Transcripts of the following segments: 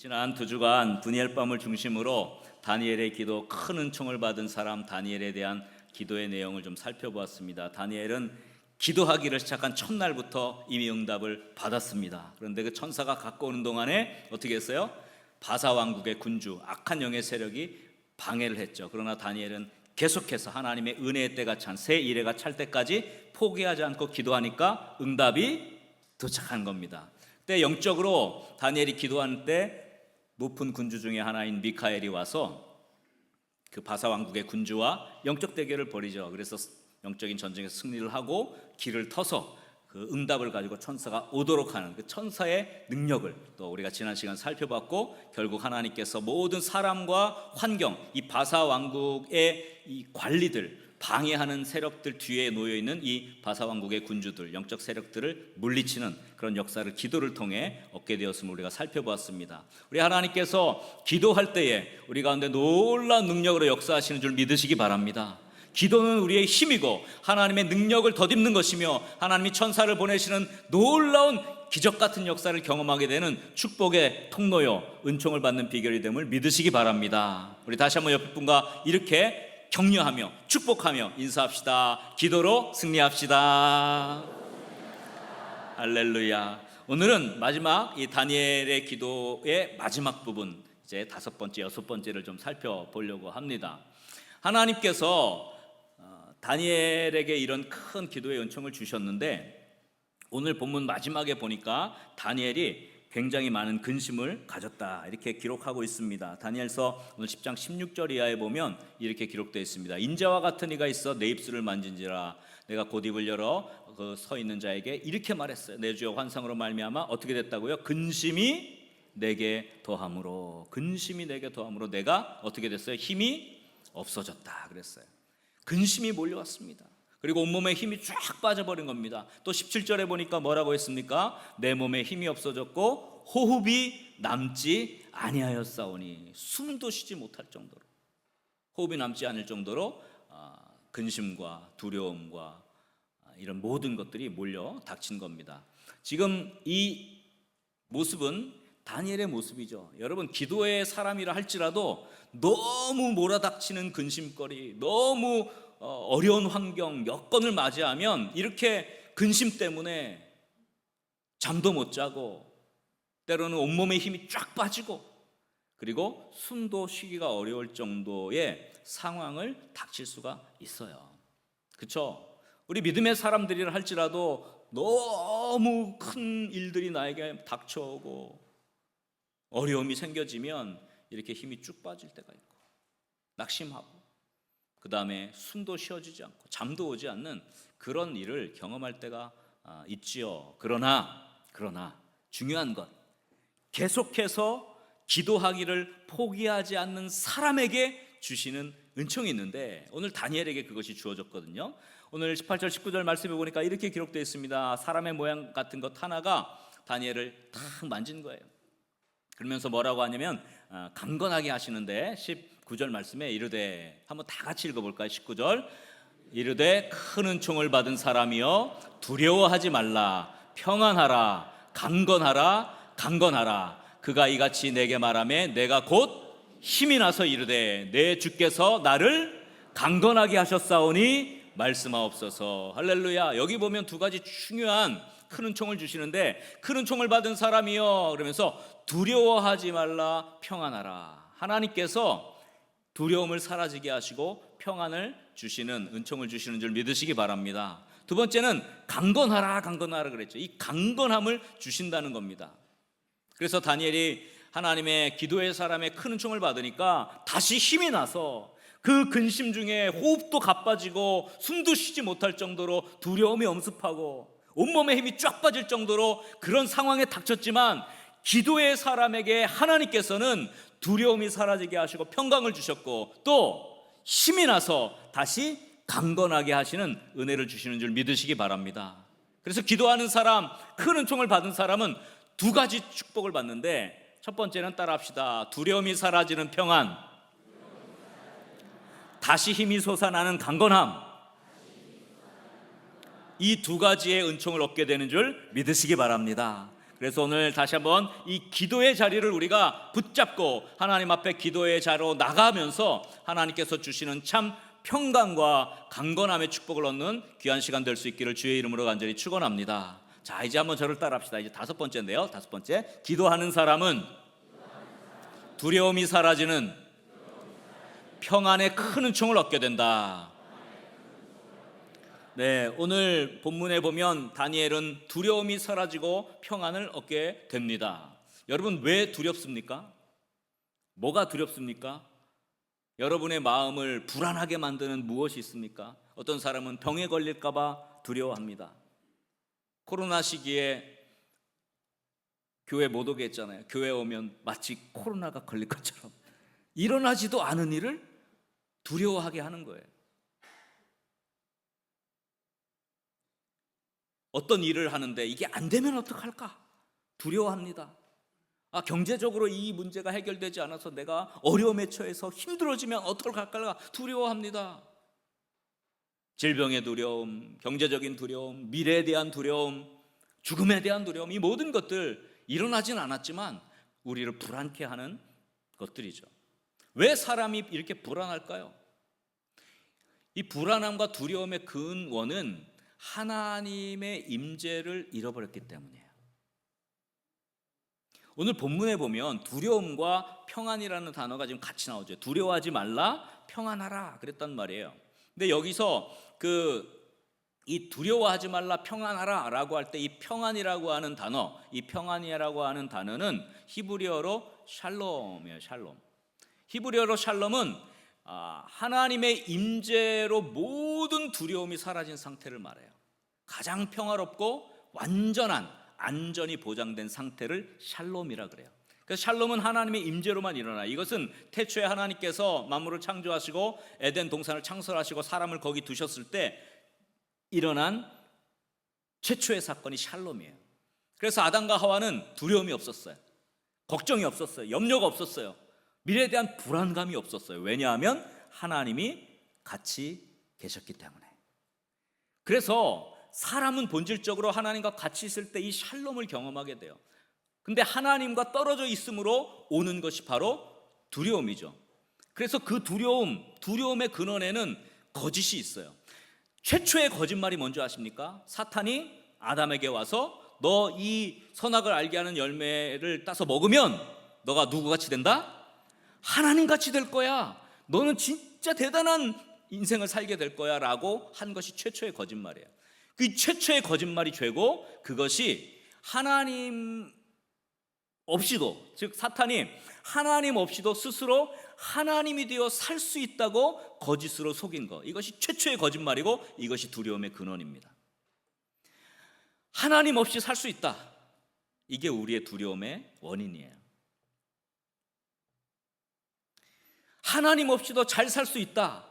지난 두 주간 분이엘 밤을 중심으로 다니엘의 기도 큰 은총을 받은 사람 다니엘에 대한 기도의 내용을 좀 살펴보았습니다. 다니엘은 기도하기를 시작한 첫날부터 이미 응답을 받았습니다. 그런데 그 천사가 갖고 오는 동안에 어떻게 했어요? 바사 왕국의 군주 악한 영의 세력이 방해를 했죠. 그러나 다니엘은 계속해서 하나님의 은혜의 때가 찬 새 이래가 찰 때까지 포기하지 않고 기도하니까 응답이 도착한 겁니다. 그때 영적으로 다니엘이 기도하는 때 높은 군주 중에 하나인 미카엘이 와서 그 바사 왕국의 군주와 영적 대결을 벌이죠. 그래서 영적인 전쟁에서 승리를 하고 길을 터서 그 응답을 가지고 천사가 오도록 하는 그 천사의 능력을 또 우리가 지난 시간 살펴봤고 결국 하나님께서 모든 사람과 환경 이 바사 왕국의 이 관리들 방해하는 세력들 뒤에 놓여 있는 이 바사 왕국의 군주들 영적 세력들을 물리치는 그런 역사를 기도를 통해 얻게 되었음을 우리가 살펴보았습니다. 우리 하나님께서 기도할 때에 우리 가운데 놀라운 능력으로 역사하시는 줄 믿으시기 바랍니다. 기도는 우리의 힘이고 하나님의 능력을 덧입는 것이며 하나님이 천사를 보내시는 놀라운 기적 같은 역사를 경험하게 되는 축복의 통로요 은총을 받는 비결이 됨을 믿으시기 바랍니다. 우리 다시 한번 옆에 분과 이렇게 격려하며 축복하며 인사합시다. 기도로 승리합시다. 할렐루야. 오늘은 마지막 이 다니엘의 기도의 마지막 부분 이제 다섯 번째, 여섯 번째를 좀 살펴보려고 합니다. 하나님께서 어, 다니엘에게 이런 큰 기도의 은총을 주셨는데 오늘 본문 마지막에 보니까 다니엘이 굉장히 많은 근심을 가졌다 이렇게 기록하고 있습니다. 다니엘서 오늘 10장 16절 이하에 보면 이렇게 기록되어 있습니다. 인자와 같은 이가 있어 내 입술을 만진지라 내가 곧 입을 열어 그 서 있는 자에게 이렇게 말했어요. 내 주여 환상으로 말미암아 어떻게 됐다고요? 근심이 내게 더함으로 근심이 내게 더함으로 내가 어떻게 됐어요? 힘이 없어졌다 그랬어요. 근심이 몰려왔습니다. 그리고 온몸에 힘이 쫙 빠져버린 겁니다. 또 17절에 보니까 뭐라고 했습니까? 내 몸에 힘이 없어졌고 호흡이 남지 아니하였사오니 숨도 쉬지 못할 정도로 호흡이 남지 않을 정도로 아, 근심과 두려움과 아, 이런 모든 것들이 몰려 닥친 겁니다. 지금 이 모습은 다니엘의 모습이죠. 여러분 기도의 사람이라 할지라도 너무 몰아닥치는 근심거리, 너무 어, 어려운 환경, 여건을 맞이하면 이렇게 근심 때문에 잠도 못 자고 때로는 온몸에 힘이 쫙 빠지고 그리고 숨도 쉬기가 어려울 정도의 상황을 닥칠 수가 있어요. 그렇죠? 우리 믿음의 사람들이라 할지라도 너무 큰 일들이 나에게 닥쳐오고 어려움이 생겨지면 이렇게 힘이 쭉 빠질 때가 있고 낙심하고 그 다음에 숨도 쉬어지지 않고 잠도 오지 않는 그런 일을 경험할 때가 아, 있지요. 그러나 그러나 중요한 것 계속해서 기도하기를 포기하지 않는 사람에게 주시는 은총이 있는데 오늘 다니엘에게 그것이 주어졌거든요. 오늘 18절 19절 말씀해 보니까 이렇게 기록되어 있습니다. 사람의 모양 같은 것 하나가 다니엘을 탁 만진 거예요. 그러면서 뭐라고 하냐면 아, 강건하게 하시는데 19절 말씀에 이르되 한번 다 같이 읽어볼까요? 19절. 이르되 큰 은총을 받은 사람이여 두려워하지 말라. 평안하라. 강건하라. 강건하라. 그가 이같이 내게 말하매 내가 곧 힘이 나서 이르되 내 주께서 나를 강건하게 하셨사오니 말씀하옵소서. 할렐루야. 여기 보면 두 가지 중요한 큰 은총을 주시는데 큰 은총을 받은 사람이여 그러면서 두려워하지 말라 평안하라 하나님께서 두려움을 사라지게 하시고 평안을 주시는 은총을 주시는 줄 믿으시기 바랍니다. 두 번째는 강건하라 강건하라 그랬죠. 이 강건함을 주신다는 겁니다. 그래서 다니엘이 하나님의 기도의 사람의 큰 은총을 받으니까 다시 힘이 나서 그 근심 중에 호흡도 가빠지고 숨도 쉬지 못할 정도로 두려움이 엄습하고 온몸에 힘이 쫙 빠질 정도로 그런 상황에 닥쳤지만 기도의 사람에게 하나님께서는 두려움이 사라지게 하시고 평강을 주셨고 또 힘이 나서 다시 강건하게 하시는 은혜를 주시는 줄 믿으시기 바랍니다. 그래서 기도하는 사람, 큰 은총을 받은 사람은 두 가지 축복을 받는데 첫 번째는 따라합시다. 두려움이 사라지는 평안. 다시 힘이 솟아나는 강건함. 이 두 가지의 은총을 얻게 되는 줄 믿으시기 바랍니다. 그래서 오늘 다시 한번 이 기도의 자리를 우리가 붙잡고 하나님 앞에 기도의 자로 나가면서 하나님께서 주시는 참 평강과 강건함의 축복을 얻는 귀한 시간 될 수 있기를 주의 이름으로 간절히 축원합니다. 자, 이제 한번 저를 따라합시다. 이제 다섯 번째인데요. 다섯 번째. 기도하는 사람은 두려움이 사라지는 평안의 큰 은총을 얻게 된다. 네, 오늘 본문에 보면 다니엘은 두려움이 사라지고 평안을 얻게 됩니다. 여러분 왜 두렵습니까? 뭐가 두렵습니까? 여러분의 마음을 불안하게 만드는 무엇이 있습니까? 어떤 사람은 병에 걸릴까봐 두려워합니다. 코로나 시기에 교회 못 오게 했잖아요. 교회 오면 마치 코로나가 걸릴 것처럼 일어나지도 않은 일을 두려워하게 하는 거예요. 어떤 일을 하는데 이게 안 되면 어떡할까? 두려워합니다. 아, 경제적으로 이 문제가 해결되지 않아서 내가 어려움에 처해서 힘들어지면 어떡할까? 두려워합니다. 질병의 두려움, 경제적인 두려움, 미래에 대한 두려움, 죽음에 대한 두려움, 이 모든 것들 일어나진 않았지만 우리를 불안케 하는 것들이죠. 왜 사람이 이렇게 불안할까요? 이 불안함과 두려움의 근원은 하나님의 임재를 잃어버렸기 때문이에요. 오늘 본문에 보면 두려움과 평안이라는 단어가 지금 같이 나오죠. 두려워하지 말라, 평안하라 그랬단 말이에요. 근데 여기서 그 이 두려워하지 말라 평안하라라고 할 때 이 평안이라고 하는 단어, 이 평안이라고 하는 단어는 히브리어로 샬롬이에요. 샬롬. 히브리어로 샬롬은 아, 하나님의 임재로 모든 두려움이 사라진 상태를 말해요. 가장 평화롭고 완전한 안전이 보장된 상태를 샬롬이라 그래요. 그래서 샬롬은 하나님의 임재로만 일어나. 이것은 태초에 하나님께서 만물을 창조하시고 에덴 동산을 창설하시고 사람을 거기 두셨을 때 일어난 최초의 사건이 샬롬이에요. 그래서 아담과 하와는 두려움이 없었어요. 걱정이 없었어요. 염려가 없었어요. 미래에 대한 불안감이 없었어요. 왜냐하면 하나님이 같이 계셨기 때문에. 그래서 사람은 본질적으로 하나님과 같이 있을 때 이 샬롬을 경험하게 돼요. 근데 하나님과 떨어져 있음으로 오는 것이 바로 두려움이죠. 그래서 그 두려움, 두려움의 근원에는 거짓이 있어요. 최초의 거짓말이 뭔지 아십니까? 사탄이 아담에게 와서 너 이 선악을 알게 하는 열매를 따서 먹으면 너가 누구같이 된다? 하나님 같이 될 거야. 너는 진짜 대단한 인생을 살게 될 거야 라고 한 것이 최초의 거짓말이에요. 그 최초의 거짓말이 죄고 그것이 하나님 없이도 즉 사탄이 하나님 없이도 스스로 하나님이 되어 살 수 있다고 거짓으로 속인 것 이것이 최초의 거짓말이고 이것이 두려움의 근원입니다. 하나님 없이 살 수 있다. 이게 우리의 두려움의 원인이에요. 하나님 없이도 잘 살 수 있다.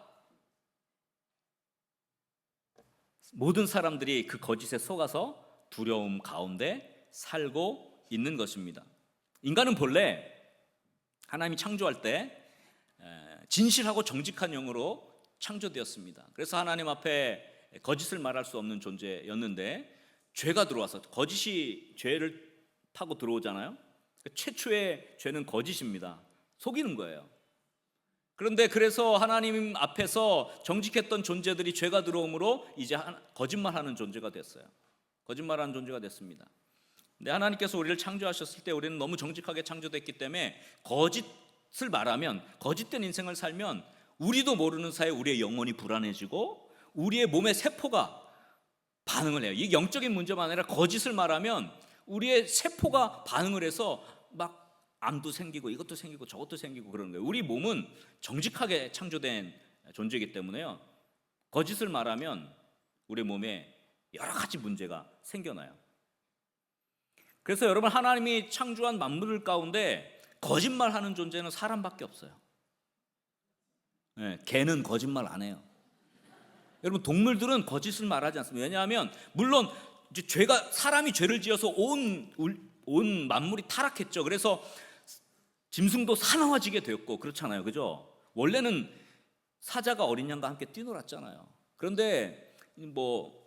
모든 사람들이 그 거짓에 속아서 두려움 가운데 살고 있는 것입니다. 인간은 본래 하나님이 창조할 때 진실하고 정직한 영으로 창조되었습니다. 그래서 하나님 앞에 거짓을 말할 수 없는 존재였는데 죄가 들어와서 거짓이 죄를 타고 들어오잖아요. 최초의 죄는 거짓입니다. 속이는 거예요. 그런데 그래서 하나님 앞에서 정직했던 존재들이 죄가 들어오므로 이제 거짓말하는 존재가 됐어요. 거짓말하는 존재가 됐습니다. 근데 하나님께서 우리를 창조하셨을 때 우리는 너무 정직하게 창조됐기 때문에 거짓을 말하면 거짓된 인생을 살면 우리도 모르는 사이에 우리의 영혼이 불안해지고 우리의 몸의 세포가 반응을 해요. 이게 영적인 문제만 아니라 거짓을 말하면 우리의 세포가 반응을 해서 막 암도 생기고 이것도 생기고 저것도 생기고 그러는 거예요. 우리 몸은 정직하게 창조된 존재이기 때문에요. 거짓을 말하면 우리 몸에 여러 가지 문제가 생겨나요. 그래서 여러분 하나님이 창조한 만물 가운데 거짓말하는 존재는 사람밖에 없어요. 네, 개는 거짓말 안 해요. 여러분 동물들은 거짓을 말하지 않습니다. 왜냐하면 물론 죄가 사람이 죄를 지어서 온, 온 만물이 타락했죠. 그래서 짐승도 사나워지게 되었고 그렇잖아요. 그죠? 원래는 사자가 어린 양과 함께 뛰놀았잖아요. 그런데 뭐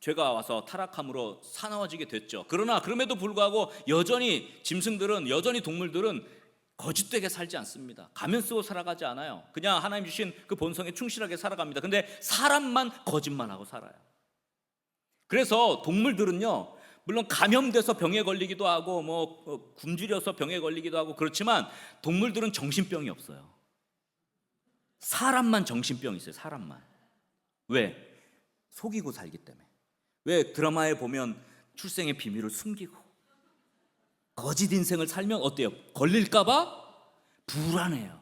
죄가 와서 타락함으로 사나워지게 됐죠. 그러나 그럼에도 불구하고 여전히 짐승들은 여전히 동물들은 거짓되게 살지 않습니다. 가면 쓰고 살아가지 않아요. 그냥 하나님 주신 그 본성에 충실하게 살아갑니다. 근데 사람만 거짓만 하고 살아요. 그래서 동물들은요, 물론 감염돼서 병에 걸리기도 하고 뭐 어, 굶주려서 병에 걸리기도 하고 그렇지만 동물들은 정신병이 없어요. 사람만 정신병이 있어요. 사람만. 왜? 속이고 살기 때문에. 왜 드라마에 보면 출생의 비밀을 숨기고 거짓 인생을 살면 어때요? 걸릴까 봐 불안해요.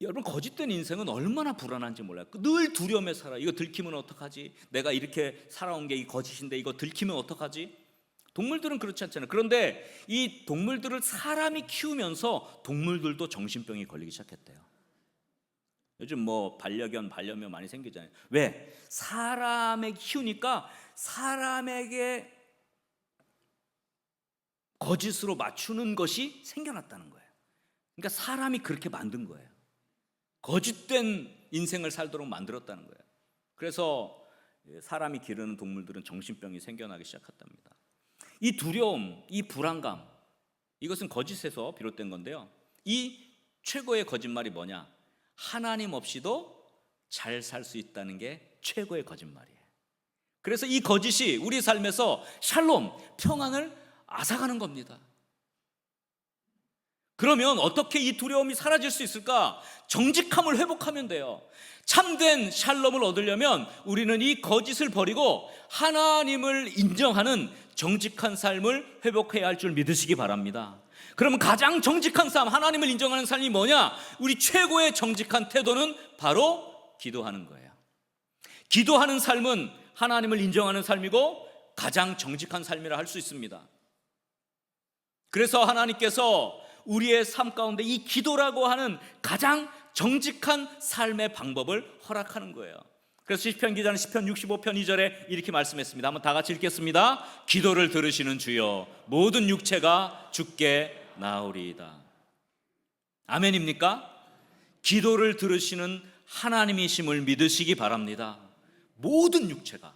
여러분 거짓된 인생은 얼마나 불안한지 몰라요. 늘 두려움에 살아. 이거 들키면 어떡하지? 내가 이렇게 살아온 게 이 거짓인데 이거 들키면 어떡하지? 동물들은 그렇지 않잖아요. 그런데 이 동물들을 사람이 키우면서 동물들도 정신병이 걸리기 시작했대요. 요즘 뭐 반려견, 반려묘 많이 생기잖아요. 왜? 사람에 키우니까 사람에게 거짓으로 맞추는 것이 생겨났다는 거예요. 그러니까 사람이 그렇게 만든 거예요. 거짓된 인생을 살도록 만들었다는 거예요. 그래서 사람이 기르는 동물들은 정신병이 생겨나기 시작했답니다. 이 두려움, 이 불안감, 이것은 거짓에서 비롯된 건데요. 이 최고의 거짓말이 뭐냐? 하나님 없이도 잘 살 수 있다는 게 최고의 거짓말이에요. 그래서 이 거짓이 우리 삶에서 샬롬, 평안을 앗아가는 겁니다. 그러면 어떻게 이 두려움이 사라질 수 있을까? 정직함을 회복하면 돼요. 참된 샬롬을 얻으려면 우리는 이 거짓을 버리고 하나님을 인정하는 정직한 삶을 회복해야 할 줄 믿으시기 바랍니다. 그러면 가장 정직한 삶, 하나님을 인정하는 삶이 뭐냐? 우리 최고의 정직한 태도는 바로 기도하는 거예요. 기도하는 삶은 하나님을 인정하는 삶이고 가장 정직한 삶이라 할 수 있습니다. 그래서 하나님께서 우리의 삶 가운데 이 기도라고 하는 가장 정직한 삶의 방법을 허락하는 거예요. 그래서 시편 기자는 시편 65편 2절에 이렇게 말씀했습니다. 한번 다 같이 읽겠습니다. 기도를 들으시는 주여 모든 육체가 죽게 나오리이다. 아멘입니까? 기도를 들으시는 하나님이심을 믿으시기 바랍니다. 모든 육체가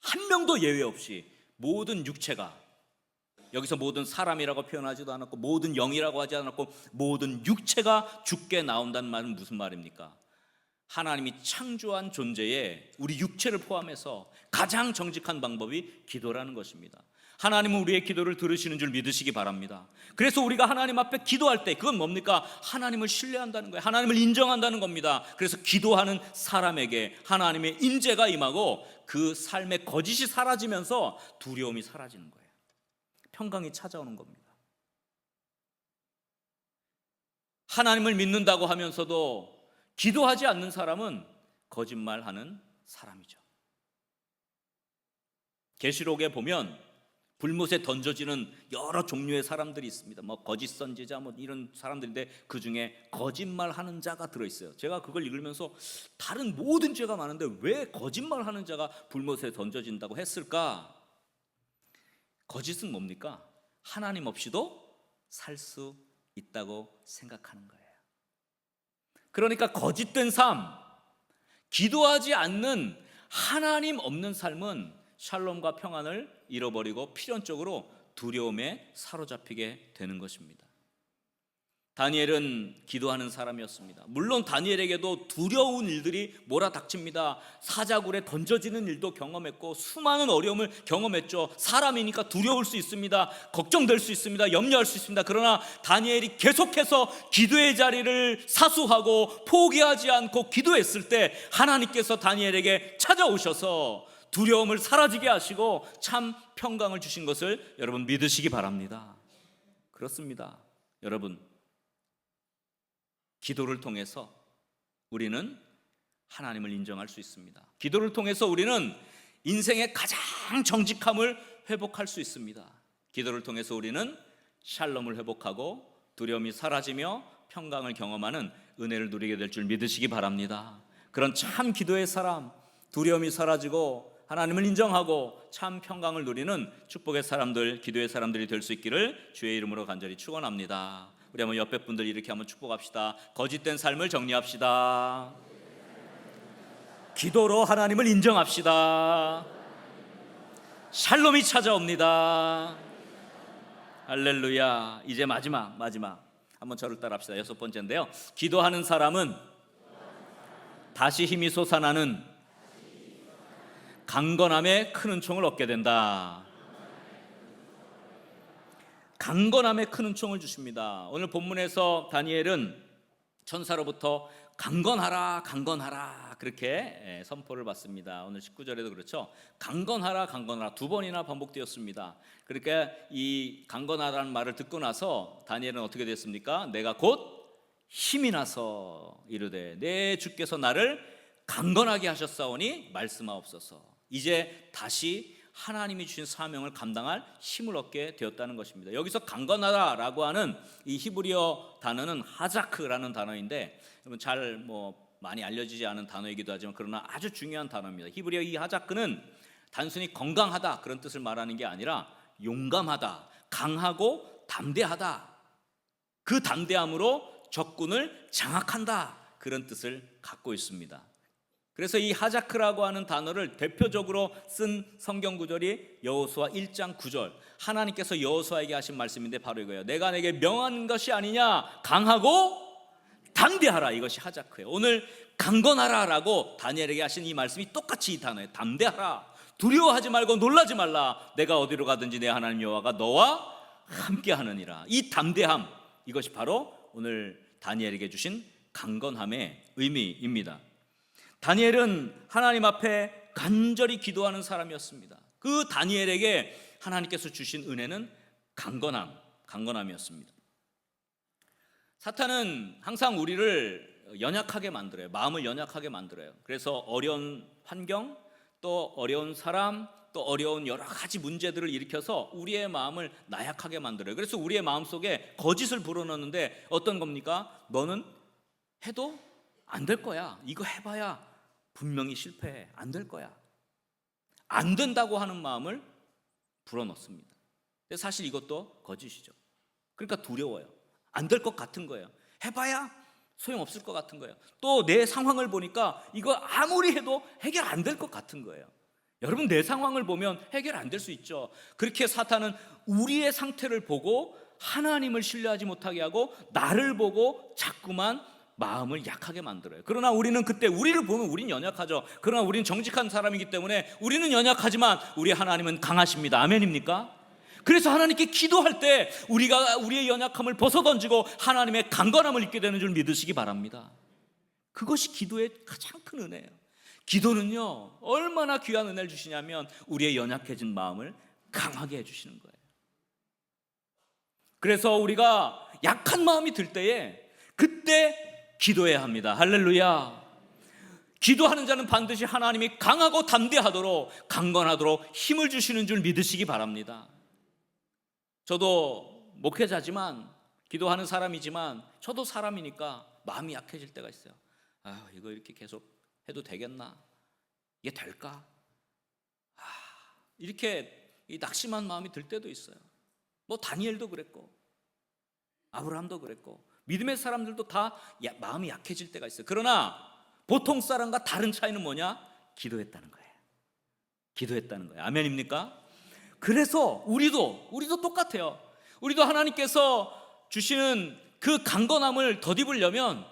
한 명도 예외 없이 모든 육체가 여기서 모든 사람이라고 표현하지도 않았고 모든 영이라고 하지 않았고 모든 육체가 죽게 나온다는 말은 무슨 말입니까? 하나님이 창조한 존재에 우리 육체를 포함해서 가장 정직한 방법이 기도라는 것입니다. 하나님은 우리의 기도를 들으시는 줄 믿으시기 바랍니다. 그래서 우리가 하나님 앞에 기도할 때 그건 뭡니까? 하나님을 신뢰한다는 거예요. 하나님을 인정한다는 겁니다. 그래서 기도하는 사람에게 하나님의 임재가 임하고 그 삶의 거짓이 사라지면서 두려움이 사라지는 거예요. 평강이 찾아오는 겁니다. 하나님을 믿는다고 하면서도 기도하지 않는 사람은 거짓말하는 사람이죠. 계시록에 보면 불못에 던져지는 여러 종류의 사람들이 있습니다. 뭐 거짓 선지자 뭐 이런 사람들인데 그 중에 거짓말하는 자가 들어 있어요. 제가 그걸 읽으면서 다른 모든 죄가 많은데 왜 거짓말하는 자가 불못에 던져진다고 했을까? 거짓은 뭡니까? 하나님 없이도 살 수 있다고 생각하는 거예요. 그러니까 거짓된 삶, 기도하지 않는 하나님 없는 삶은 샬롬과 평안을 잃어버리고 필연적으로 두려움에 사로잡히게 되는 것입니다. 다니엘은 기도하는 사람이었습니다. 물론 다니엘에게도 두려운 일들이 몰아닥칩니다. 사자굴에 던져지는 일도 경험했고 수많은 어려움을 경험했죠. 사람이니까 두려울 수 있습니다. 걱정될 수 있습니다. 염려할 수 있습니다. 그러나 다니엘이 계속해서 기도의 자리를 사수하고 포기하지 않고 기도했을 때 하나님께서 다니엘에게 찾아오셔서 두려움을 사라지게 하시고 참 평강을 주신 것을 여러분 믿으시기 바랍니다. 그렇습니다. 여러분 기도를 통해서 우리는 하나님을 인정할 수 있습니다. 기도를 통해서 우리는 인생의 가장 정직함을 회복할 수 있습니다. 기도를 통해서 우리는 샬롬을 회복하고 두려움이 사라지며 평강을 경험하는 은혜를 누리게 될 줄 믿으시기 바랍니다. 그런 참 기도의 사람, 두려움이 사라지고 하나님을 인정하고 참 평강을 누리는 축복의 사람들, 기도의 사람들이 될 수 있기를 주의 이름으로 간절히 축원합니다. 우리 한번 옆에 분들 이렇게 한번 축복합시다. 거짓된 삶을 정리합시다. 기도로 하나님을 인정합시다. 샬롬이 찾아옵니다. 할렐루야. 이제 마지막 마지막 한번 저를 따라합시다. 여섯 번째인데요. 기도하는 사람은 다시 힘이 솟아나는 강건함의 큰 은총을 얻게 된다. 강건함의 큰 은총을 주십니다. 오늘 본문에서 다니엘은 천사로부터 강건하라, 강건하라 그렇게 예, 선포를 받습니다. 오늘 19절에도 그렇죠. 강건하라, 강건하라 두 번이나 반복되었습니다. 그러니까 이 강건하라는 말을 듣고 나서 다니엘은 어떻게 됐습니까? 내가 곧 힘이 나서 이르되 내 주께서 나를 강건하게 하셨사오니 말씀하옵소서. 이제 다시 하나님이 주신 사명을 감당할 힘을 얻게 되었다는 것입니다. 여기서 강건하다라고 하는 이 히브리어 단어는 하자크라는 단어인데 여러분 잘 뭐 많이 알려지지 않은 단어이기도 하지만 그러나 아주 중요한 단어입니다. 히브리어 이 하자크는 단순히 건강하다 그런 뜻을 말하는 게 아니라 용감하다, 강하고 담대하다. 그 담대함으로 적군을 장악한다 그런 뜻을 갖고 있습니다. 그래서 이 하자크라고 하는 단어를 대표적으로 쓴 성경 구절이 여호수아 1장 9절. 하나님께서 여호수아에게 하신 말씀인데 바로 이거예요. 내가 내게 명한 것이 아니냐 강하고 담대하라 이것이 하자크예요. 오늘 강건하라라고 다니엘에게 하신 이 말씀이 똑같이 이 단어예요. 담대하라. 두려워하지 말고 놀라지 말라. 내가 어디로 가든지 내 하나님 여호와가 너와 함께 하느니라. 이 담대함 이것이 바로 오늘 다니엘에게 주신 강건함의 의미입니다. 다니엘은 하나님 앞에 간절히 기도하는 사람이었습니다. 그 다니엘에게 하나님께서 주신 은혜는 강건함, 강건함이었습니다. 사탄은 항상 우리를 연약하게 만들어요. 마음을 연약하게 만들어요. 그래서 어려운 환경, 또 어려운 사람, 또 어려운 여러 가지 문제들을 일으켜서 우리의 마음을 나약하게 만들어요. 그래서 우리의 마음 속에 거짓을 불어넣는데 어떤 겁니까? 너는 해도 안 될 거야. 이거 해봐야 분명히 실패해. 안 될 거야. 안 된다고 하는 마음을 불어넣습니다. 사실 이것도 거짓이죠. 그러니까 두려워요. 안 될 것 같은 거예요. 해봐야 소용없을 것 같은 거예요. 또 내 상황을 보니까 이거 아무리 해도 해결 안 될 것 같은 거예요. 여러분 내 상황을 보면 해결 안 될 수 있죠. 그렇게 사탄은 우리의 상태를 보고 하나님을 신뢰하지 못하게 하고 나를 보고 자꾸만 마음을 약하게 만들어요. 그러나 우리는 그때 우리를 보면 우린 연약하죠. 그러나 우리는 정직한 사람이기 때문에 우리는 연약하지만 우리 하나님은 강하십니다. 아멘입니까? 그래서 하나님께 기도할 때 우리가 우리의 연약함을 벗어던지고 하나님의 강건함을 입게 되는 줄 믿으시기 바랍니다. 그것이 기도의 가장 큰 은혜예요. 기도는요 얼마나 귀한 은혜를 주시냐면 우리의 연약해진 마음을 강하게 해주시는 거예요. 그래서 우리가 약한 마음이 들 때에 그때 기도해야 합니다. 할렐루야. 기도하는 자는 반드시 하나님이 강하고 담대하도록 강건하도록 힘을 주시는 줄 믿으시기 바랍니다. 저도 목회자지만 기도하는 사람이지만 저도 사람이니까 마음이 약해질 때가 있어요. 아, 이거 이렇게 계속 해도 되겠나? 이게 될까? 아, 이렇게 이 낙심한 마음이 들 때도 있어요. 뭐 다니엘도 그랬고 아브라함도 그랬고 믿음의 사람들도 다 야, 마음이 약해질 때가 있어요. 그러나 보통 사람과 다른 차이는 뭐냐? 기도했다는 거예요. 기도했다는 거예요. 아멘입니까? 그래서 우리도 우리도 똑같아요. 우리도 하나님께서 주시는 그 강건함을 덧입으려면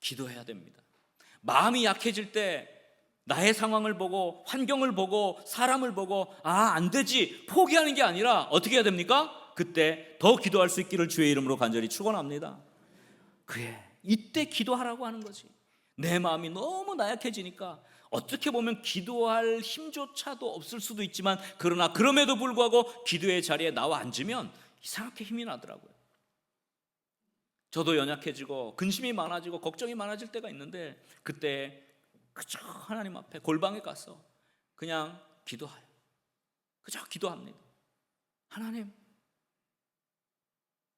기도해야 됩니다. 마음이 약해질 때 나의 상황을 보고 환경을 보고 사람을 보고 아, 안 되지. 포기하는 게 아니라 어떻게 해야 됩니까? 그때 더 기도할 수 있기를 주의 이름으로 간절히 축원합니다. 그래. 이때 기도하라고 하는 거지. 내 마음이 너무 나약해지니까 어떻게 보면 기도할 힘조차도 없을 수도 있지만 그러나 그럼에도 불구하고 기도의 자리에 나와 앉으면 이상하게 힘이 나더라고요. 저도 연약해지고 근심이 많아지고 걱정이 많아질 때가 있는데 그때 그저 하나님 앞에 골방에 가서 그냥 기도해요. 그저 기도합니다. 하나님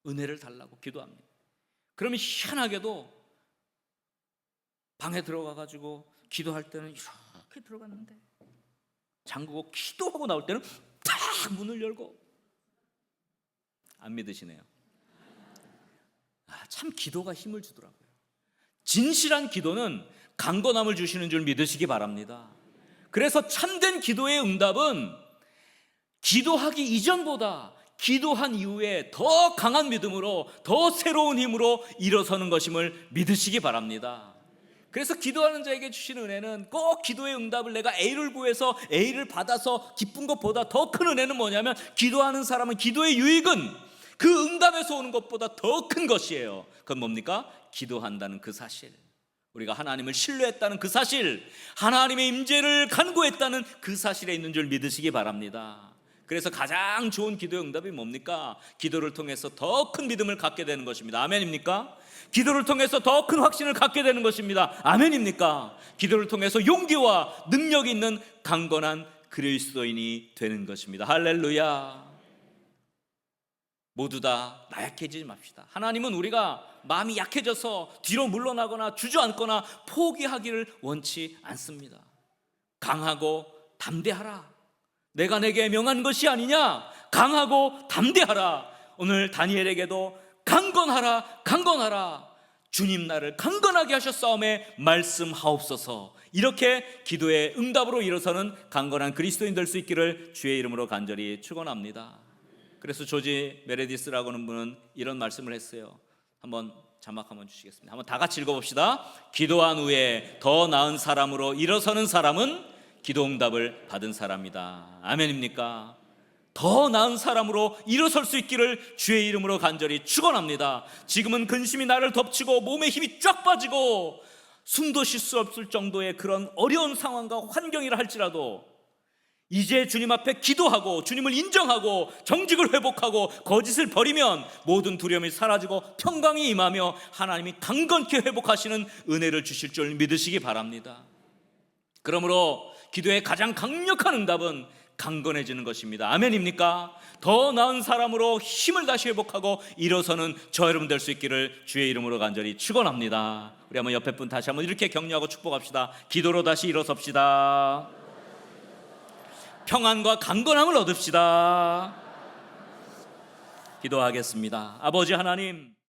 은혜를 달라고 기도합니다. 그러면 희한하게도 방에 들어가 가지고 기도할 때는 이렇게 들어갔는데 잠그고 기도하고 나올 때는 탁 문을 열고 안 믿으시네요. 아, 참 기도가 힘을 주더라고요. 진실한 기도는 강건함을 주시는 줄 믿으시기 바랍니다. 그래서 참된 기도의 응답은 기도하기 이전보다 기도한 이후에 더 강한 믿음으로 더 새로운 힘으로 일어서는 것임을 믿으시기 바랍니다. 그래서 기도하는 자에게 주신 은혜는 꼭 기도의 응답을 내가 A를 구해서 A를 받아서 기쁜 것보다 더 큰 은혜는 뭐냐면 기도하는 사람은 기도의 유익은 그 응답에서 오는 것보다 더 큰 것이에요. 그건 뭡니까? 기도한다는 그 사실. 우리가 하나님을 신뢰했다는 그 사실, 하나님의 임재를 간구했다는 그 사실에 있는 줄 믿으시기 바랍니다. 그래서 가장 좋은 기도의 응답이 뭡니까? 기도를 통해서 더 큰 믿음을 갖게 되는 것입니다. 아멘입니까? 기도를 통해서 더 큰 확신을 갖게 되는 것입니다. 아멘입니까? 기도를 통해서 용기와 능력이 있는 강건한 그리스도인이 되는 것입니다. 할렐루야. 모두 다 나약해지지 맙시다. 하나님은 우리가 마음이 약해져서 뒤로 물러나거나 주저앉거나 포기하기를 원치 않습니다. 강하고 담대하라. 내가 내게 명한 것이 아니냐? 강하고 담대하라. 오늘 다니엘에게도 강건하라, 강건하라. 주님 나를 강건하게 하셨사움에 말씀하옵소서. 이렇게 기도의 응답으로 일어서는 강건한 그리스도인 될 수 있기를 주의 이름으로 간절히 축원합니다. 그래서 조지 메레디스라고 하는 분은 이런 말씀을 했어요. 한번 자막 한번 주시겠습니다. 한번 다 같이 읽어봅시다. 기도한 후에 더 나은 사람으로 일어서는 사람은 기도 응답을 받은 사람이다. 아멘입니까? 더 나은 사람으로 일어설 수 있기를 주의 이름으로 간절히 축원합니다. 지금은 근심이 나를 덮치고 몸에 힘이 쫙 빠지고 숨도 쉴 수 없을 정도의 그런 어려운 상황과 환경이라 할지라도 이제 주님 앞에 기도하고 주님을 인정하고 정직을 회복하고 거짓을 버리면 모든 두려움이 사라지고 평강이 임하며 하나님이 강건케 회복하시는 은혜를 주실 줄 믿으시기 바랍니다. 그러므로 기도의 가장 강력한 응답은 강건해지는 것입니다. 아멘입니까? 더 나은 사람으로 힘을 다시 회복하고 일어서는 저 여러분 될 수 있기를 주의 이름으로 간절히 축원합니다. 우리 한번 옆에 분 다시 한번 이렇게 격려하고 축복합시다. 기도로 다시 일어섭시다. 평안과 강건함을 얻읍시다. 기도하겠습니다. 아버지 하나님